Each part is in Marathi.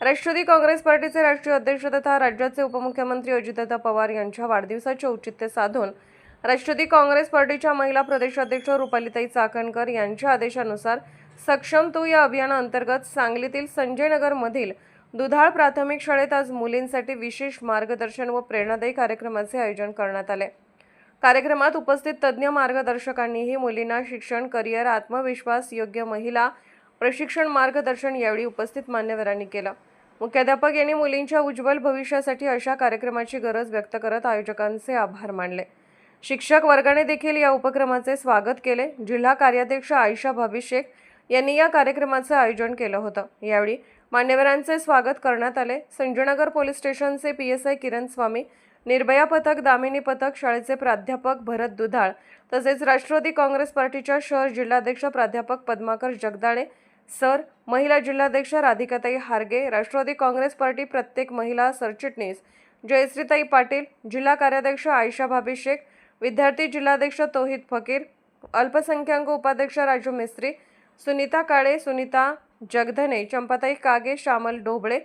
राष्ट्रवादी काँग्रेस पार्टीचे राष्ट्रीय अध्यक्ष तथा राज्याचे उपमुख्यमंत्री अजितदादा पवार यांच्या वाढदिवसाचे औचित्य साधून राष्ट्रवादी काँग्रेस पार्टीच्या महिला प्रदेशाध्यक्ष रुपालीताई चाकणकर यांच्या आदेशानुसार सक्षम तो या अभियानाअंतर्गत सांगलीतील संजय नगरमधील दुधाळ प्राथमिक शाळेत आज मुलींसाठी विशेष मार्गदर्शन व प्रेरणादायी कार्यक्रमाचे आयोजन करण्यात आले. कार्यक्रमात उपस्थित तज्ज्ञ मार्गदर्शकांनीही मुलींना शिक्षण करिअर आत्मविश्वास योग्य महिला प्रशिक्षण मार्गदर्शन यावेळी उपस्थित मान्यवरांनी केलं. मुख्याध्यापक यांनी मुलींच्या उज्ज्वल भविष्यासाठी अशा कार्यक्रमाची गरज व्यक्त करत आयोजकांचे आभार मानले. शिक्षक वर्गाने देखील या उपक्रमाचे स्वागत केले. जिल्हा कार्याध्यक्ष आयशा भाभी शेख यांनी या कार्यक्रमाचे आयोजन केलं होतं. यावेळी मान्यवरांचे स्वागत करण्यात आले. संजयनगर पोलीस स्टेशनचे P S I Kiran Swami Nirbhaya पथक दामिनी पथक शाळेचे प्राध्यापक भरत दुधाळ तसेच राष्ट्रवादी काँग्रेस पार्टीच्या शहर जिल्हाध्यक्ष प्राध्यापक पद्माकर जगदाळे सर महिला जिल्हाध्यक्ष राधिकाताई हारगे राष्ट्रवादी काँग्रेस पार्टी प्रत्येक महिला सरचिटणीस जयश्रीताई पाटील जिल्हा कार्याध्यक्ष आयशा भाभी शेख विद्यार्थी जिल्हाध्यक्ष तोहिद फकीर अल्पसंख्याक उपाध्यक्ष राजू मिस्त्री सुनीता काळे सुनीता जगधने चंपाताई कागे श्यामल ढोबळे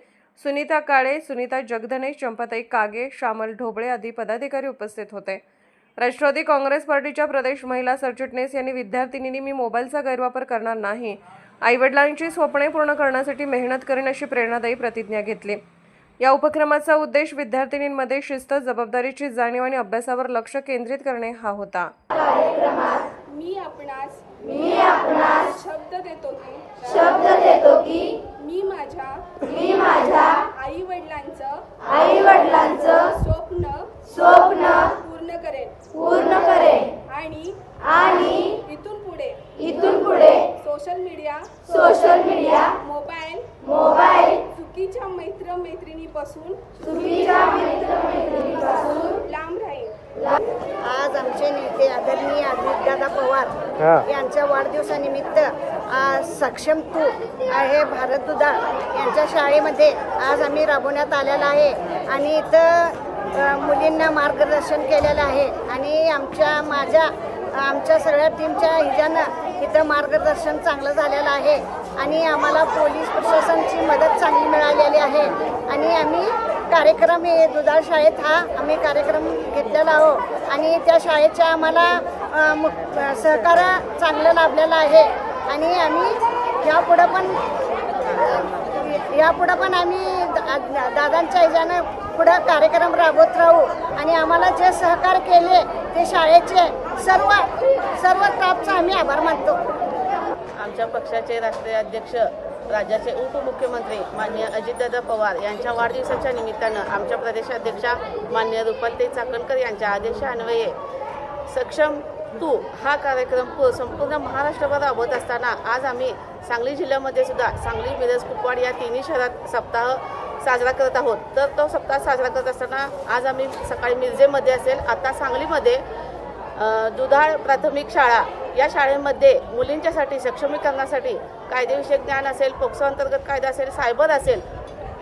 सुनीता काळे सुनीता जगधने चंपाताई कागे श्यामल ढोबळे आदी पदाधिकारी उपस्थित होते. राष्ट्रवादी काँग्रेस पार्टीच्या प्रदेश महिला सरचिटणीस यांनी विद्यार्थिनींनी मी मोबाईलचा गैरवापर करणार नाही आईवडिलांची स्वप्ने पूर्ण करण्यासाठी मेहनत करेन अशी प्रेरणादायी प्रतिज्ञा घेतली. या उपक्रमाचा उद्देश विद्यार्थिनींमध्ये शिस्त जबाबदारीची जाणीव आणि अभ्यासावर लक्ष केंद्रित करणे हा होता. मी आपणास मी आपणास शब्द देतो की शब्द देतो की मी माझ्या मी माझ्या आई वडिलांचं आई वडिलांचं स्वप्न स्वप्न पूर्ण करेन पूर्ण करेन आणि आणि इथून पुढे इथून पुढे social media social media mobile mobile चुकीच्या मैत्र मैत्रिणीपासून मित्रमैत्रिणीपासून लांब राहील. आज आमचे नेते आदरणीय अजितदादा पवार यांच्या वाढदिवसानिमित्त आज सक्षम तू हे भारत दुधाळ यांच्या शाळेमध्ये आज आम्ही राबवण्यात आलेला आहे. आणि इथं मुलींना मार्गदर्शन केलेलं आहे. आणि आमच्या माझ्या आमच्या सगळ्या टीमच्या हिजानं इथं मार्गदर्शन चांगलं झालेलं आहे आणि आम्हाला पोलीस प्रशासनची मदत चांगली मिळालेली आहे. आणि आम्ही कार्यक्रम हे दुधाळ शाळेत हा आम्ही कार्यक्रम घेतलेला आहो. आणि त्या शाळेच्या आम्हाला अ, सहकार्य चांगलं लाभलेलं आहे. आणि आम्ही यापुढं पण यापुढं पण आम्ही दादांच्या ह्याच्यानं पुढं कार्यक्रम राबवत राहू. आणि आम्हाला जे सहकार केले ते शाळेचे सर्व सर्व स्टाफचा आम्ही आभार मानतो. आमच्या पक्षाचे राष्ट्रीय अध्यक्ष राज्याचे उपमुख्यमंत्री मान्य अजितदादा पवार यांच्या वाढदिवसाच्या निमित्तानं आमच्या प्रदेशाध्यक्षा मान्य रुपालताई चाकणकर यांच्या आदेशान्वये सक्षम तू हा कार्यक्रम पू- संपूर्ण महाराष्ट्रभर राबवत असताना आज आम्ही सांगली जिल्ह्यामध्ये सुद्धा सांगली मिरज कुपवाड या तिन्ही शहरात सप्ताह साजरा करत आहोत. तर तो सप्ताह साजरा करत असताना आज आम्ही सकाळी मिरजेमध्ये असेल आता सांगलीमध्ये दुधाळ प्राथमिक शाळा या शाळेमध्ये मुलींच्यासाठी सक्षमीकरणासाठी कायदेविषयक ज्ञान असेल पोक्सो अंतर्गत कायदा असेल सायबर असेल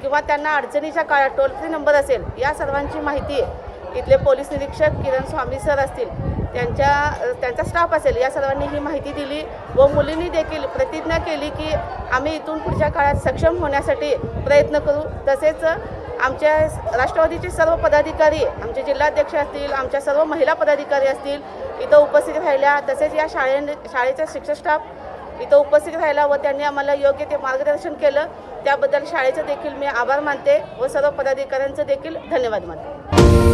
किंवा त्यांना अडचणीच्या काळात टोल फ्री नंबर असेल या सर्वांची माहिती इथले पोलीस निरीक्षक किरण स्वामी सर असतील. त्यांच्या त्यांचा स्टाफ असेल या सर्वांनी ही माहिती दिली व मुलींनी देखील प्रतिज्ञा केली की आम्ही इथून पुढच्या काळात सक्षम होण्यासाठी प्रयत्न करू. तसेच आमच्या राष्ट्रवादीचे सर्व पदाधिकारी आमचे जिल्हाध्यक्ष असतील आमच्या सर्व महिला पदाधिकारी असतील इथं उपस्थित राहिल्या. तसेच या शाळे शाळेचा शिक्षक स्टाफ इथं उपस्थित राहिला व त्यांनी आम्हाला योग्य ते मार्गदर्शन केलं. त्याबद्दल शाळेचं देखील मी आभार मानते व सर्व पदाधिकाऱ्यांचं देखील धन्यवाद मानते.